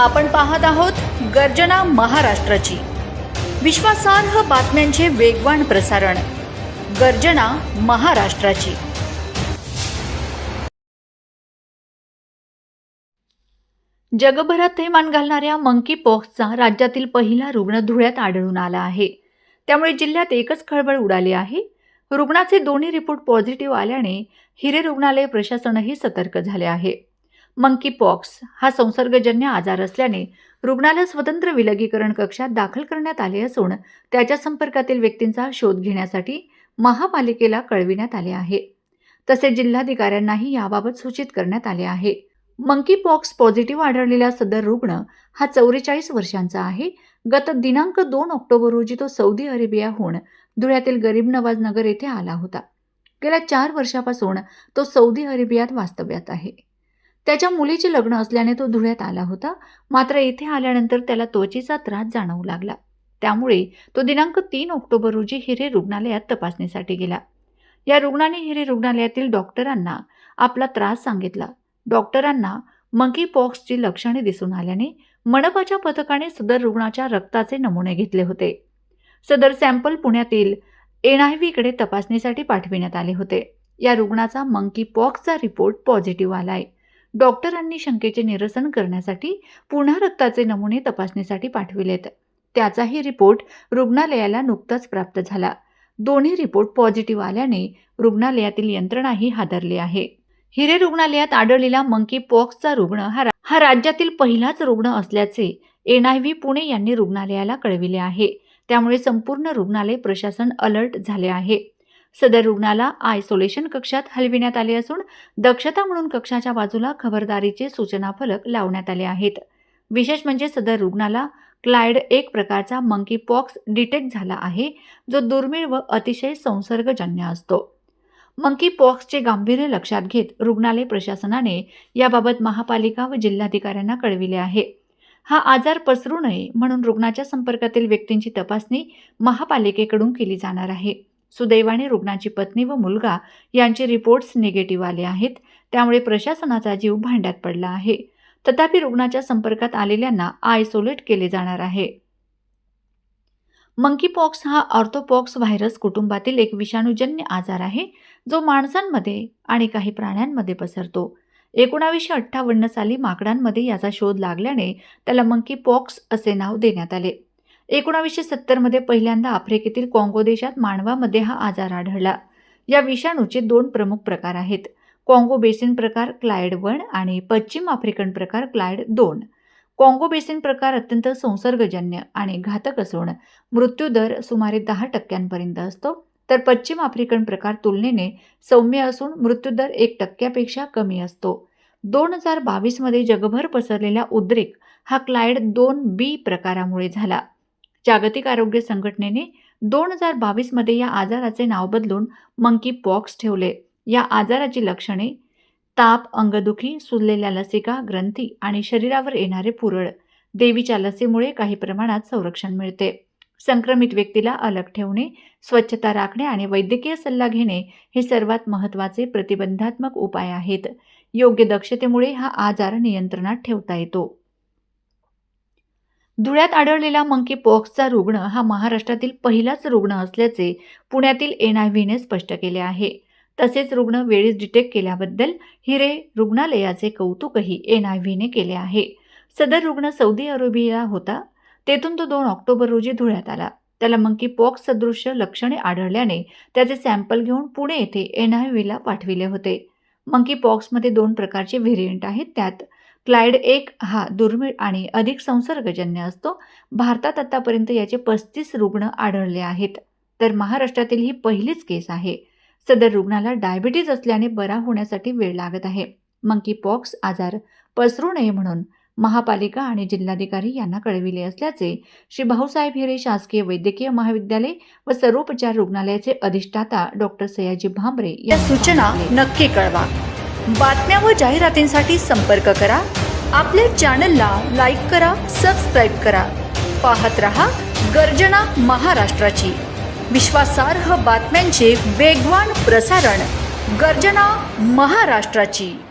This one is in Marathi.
आपण पाहत आहोत गर्जना महाराष्ट्राची. विश्वासार्ह बातम्यांचे वेगवान प्रसारण. गर्जना महाराष्ट्राची. जगभरात थैमान घालणाऱ्या मंकी पॉक्सचा राज्यातील पहिला रुग्ण धुळ्यात आढळून आला आहे. त्यामुळे जिल्ह्यात एकच खळबळ उडाली आहे. रुग्णाचे दोन्ही रिपोर्ट पॉझिटिव्ह आल्याने हिरे रुग्णालय प्रशासनही सतर्क झाले आहे. मंकी पॉक्स हा संसर्गजन्य आजार असल्याने रुग्णाला स्वतंत्र विलगीकरण कक्षात दाखल करण्यात आले असून त्याच्या संपर्कातील व्यक्तींचा शोध घेण्यासाठी महापालिकेला कळविण्यात आले आहे. तसेच जिल्हाधिकाऱ्यांनाही याबाबत सूचित करण्यात आले आहे. मंकी पॉक्स पॉझिटिव्ह आढळलेला सदर रुग्ण हा चौवेचाळीस वर्षांचा आहे. गत दिनांक दोन ऑक्टोबर रोजी तो सौदी अरेबियाहून धुळ्यातील गरीब नवाज नगर येथे आला होता. गेल्या चार वर्षापासून तो सौदी अरेबियात वास्तव्यात आहे. त्याच्या मुलीचे लग्न असल्याने तो धुळ्यात आला होता. मात्र येथे आल्यानंतर त्याला त्वचेचा त्रास जाणवू लागला. त्यामुळे तो दिनांक तीन ऑक्टोबर रोजी हिरे रुग्णालयात तपासणीसाठी गेला. या रुग्णाने हिरे रुग्णालयातील डॉक्टरांना आपला त्रास सांगितला. डॉक्टरांना मंकी पॉक्सची लक्षणे दिसून आल्याने मनपाच्या पथकाने सदर रुग्णाच्या रक्ताचे नमुने घेतले होते. सदर सॅम्पल पुण्यातील एन आय व्हीकडे तपासणीसाठी पाठविण्यात आले होते. या रुग्णाचा मंकी पॉक्सचा रिपोर्ट पॉझिटिव्ह आलाय. डॉक्टरांनी शंकेचे निरसन करण्यासाठी पुन्हा रक्ताचे नमुने तपासणीसाठी पाठविलेत. त्याचाही रिपोर्ट रुग्णालयाला नुकताच प्राप्त झाला. दोन्ही रिपोर्ट पॉझिटिव्ह आल्याने रुग्णालयातील यंत्रणाही हादरली आहे. हिरे रुग्णालयात आढळलेला मंकी पॉक्सचा रुग्ण हा हा राज्यातील पहिलाच रुग्ण असल्याचे एन आय व्ही पुणे यांनी रुग्णालयाला कळविले आहे. त्यामुळे संपूर्ण रुग्णालय प्रशासन अलर्ट झाले आहे. सदर रुग्णाला आयसोलेशन कक्षात हलविण्यात आले असून दक्षता म्हणून कक्षाच्या बाजूला खबरदारीचे सूचना फलक लावण्यात आले आहेत. विशेष म्हणजे सदर रुग्णाला क्लायड एक प्रकारचा मंकी पॉक्स डिटेक्ट झाला आहे जो दुर्मिळ व अतिशय संसर्गजन्य असतो. मंकी पॉक्सचे गांभीर्य लक्षात घेत रुग्णालय प्रशासनाने याबाबत महापालिका व जिल्हाधिकाऱ्यांना कळविले आहे. हा आजार पसरू नये म्हणून रुग्णाच्या संपर्कातील व्यक्तींची तपासणी महापालिकेकडून केली जाणार आहे. सुदैवाने रुग्णाची पत्नी व मुलगा यांचे रिपोर्ट्स निगेटिव्ह आले आहेत. त्यामुळे प्रशासनाचा जीव भांड्यात पडला आहे. तथापि रुग्णाच्या संपर्कात आलेल्यांना आयसोलेट केले जाणार आहे. मंकीपॉक्स हा ऑर्थोपॉक्स व्हायरस कुटुंबातील एक विषाणूजन्य आजार आहे जो माणसांमध्ये आणि काही प्राण्यांमध्ये पसरतो. एकोणावीसशे अठ्ठावन्न साली माकडांमध्ये याचा शोध लागल्याने त्याला मंकी पॉक्स असे नाव देण्यात आले. एकोणावीसशे सत्तरमध्ये पहिल्यांदा आफ्रिकेतील काँगो देशात मानवामध्ये हा आजार आढळला. या विषाणूचे दोन प्रमुख प्रकार आहेत. काँगो बेसिन प्रकार क्लायड वन आणि पश्चिम आफ्रिकन प्रकार क्लायड दोन. काँगो बेसिन प्रकार अत्यंत संसर्गजन्य आणि घातक असून मृत्यूदर सुमारे दहा टक्क्यांपर्यंत असतो. तर पश्चिम आफ्रिकन प्रकार तुलनेने सौम्य असून मृत्यूदर एक टक्क्यापेक्षा कमी असतो. दोन हजार बावीसमध्ये जगभर पसरलेला उद्रेक हा क्लायड दोन बी प्रकारामुळे झाला. जागतिक आरोग्य संघटनेने दोन हजार बावीसमध्ये या आजाराचे नाव बदलून मंकी पॉक्स ठेवले. या आजाराची लक्षणे ताप अंगदुखी सुजलेल्या लसिका ग्रंथी आणि शरीरावर येणारे पुरळ देवीच्या लसीमुळे काही प्रमाणात संरक्षण मिळते. संक्रमित व्यक्तीला अलग ठेवणे स्वच्छता राखणे आणि वैद्यकीय सल्ला घेणे हे सर्वात महत्त्वाचे प्रतिबंधात्मक उपाय आहेत. योग्य दक्षतेमुळे हा आजार नियंत्रणात ठेवता येतो. धुळ्यात आढळलेला मंकी पॉक्सचा रुग्ण हा महाराष्ट्रातील पहिलाच रुग्ण असल्याचे पुण्यातील एन आय व्हीने स्पष्ट केले आहे. तसेच रुग्ण वेळीच डिटेक्ट केल्याबद्दल हिरे रुग्णालयाचे कौतुकही एन आय व्हीने केले आहे. सदर रुग्ण सौदी अरेबिया होता. तेथून तो दोन ऑक्टोबर रोजी धुळ्यात आला. त्याला मंकी पॉक्स सदृश्य लक्षणे आढळल्याने त्याचे सॅम्पल घेऊन पुणे येथे एन आय व्हीला पाठविले होते. मंकी पॉक्समध्ये दोन प्रकारचे व्हेरियंट आहेत. त्यात क्लायड एक हा दुर्मिळ आणि अधिक संसर्गजन्य असतो. भारतात आतापर्यंत याचे पस्तीस रुग्ण आढळले आहेत. तर महाराष्ट्रातील ही पहिलीच केस आहे. सदर रुग्णाला डायबिटीज असल्याने बरा होण्यासाठी वेळ लागत आहे. मंकी पॉक्स आजार पसरू नये म्हणून महापालिका आणि जिल्हाधिकारी यांना कळविले असल्याचे श्री भाऊसाहेब हिरे शासकीय वैद्यकीय महाविद्यालय व सर्वोपचार रुग्णालयाचे अधिष्ठाता डॉक्टर सयाजी भांबरे या सूचना नक्की कळवा. बातम्या व जाहिरातींसाठी संपर्क करा. आपल्या चॅनलला लाईक करा सबस्क्राईब करा. पाहत रहा गर्जना महाराष्ट्राची. विश्वासार्ह बातम्यांचे वेगवान प्रसारण गर्जना महाराष्ट्राची.